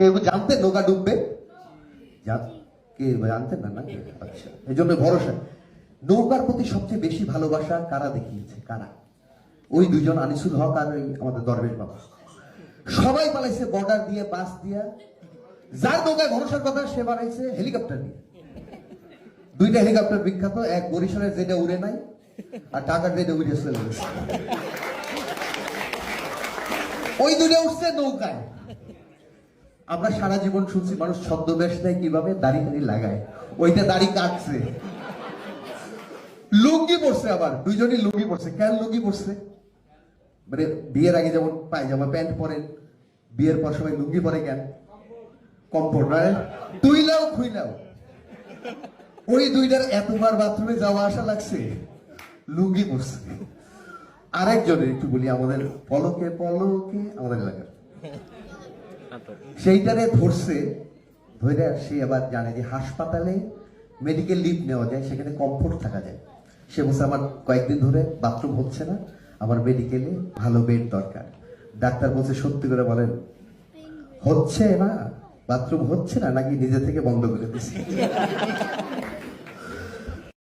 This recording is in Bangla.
কেউ জানতেন নৌকা ডুববে? কে জানতেন না না? আচ্ছা এই জন্য ভরসা। নৌকার প্রতি সবচেয়ে বেশি ভালোবাসা কারা দেখিয়েছে? কারা? ওই দুইজন আনিসুল হক আর ওই আমাদের দরবেশ বাবা। সবাই পালাইছে বর্ডার দিয়ে বাস দিয়া। যার নৌকায় ভরসার কথা সে বানাইছে হেলিকপ্টার দিয়ে। দুইটা হেলিকপ্টার বিখ্যাত, এক বরিশালের যেটা উড়ে নাই, আর ঢাকার যেটা উড়ে চলে ওই দুটো উঠছে নৌকায়। আমরা সারা জীবন শুনছি, মানুষ ছদ্মবেশ দেয় কীভাবে? দাড়ি টাড়ি লাগায়। ওইটা দাড়ি কাটছে। লুঙ্গি পড়ছে আবার। দুইজনই লুঙ্গি পড়ছে কেন লুঙ্গি পড়ছে মানে বিয়ের আগে যেমন পায়জামা প্যান্ট পরেন, বিয়ের পর সবাই লুঙ্গি পরে কেন? কমফোর্ট নয় তুইলাও খুইলাও। ওই দুইটার এতবার বাথরুমে যাওয়া আসা লাগছে। লুঙ্গি পড়ছে আরেকজনের একটু বলি, আমাদের পলকে পলকে, আমাদের এলাকার। সেইটারে ধরছে ধরে সে আবার জানে যে হাসপাতালে মেডিকেল লিভ নেওয়া যায়, সেখানে কমফোর্ট থাকা যায়। সে বলছে, আমার কয়েকদিন ধরে বাথরুম হচ্ছে না, আমার মেডিকেলে ভালো বেড দরকার। ডাক্তার বলছে, সত্যি করে বলেন, হচ্ছে না? বাথরুম হচ্ছে না নাকি নিজে থেকে বন্ধ করে দিচ্ছে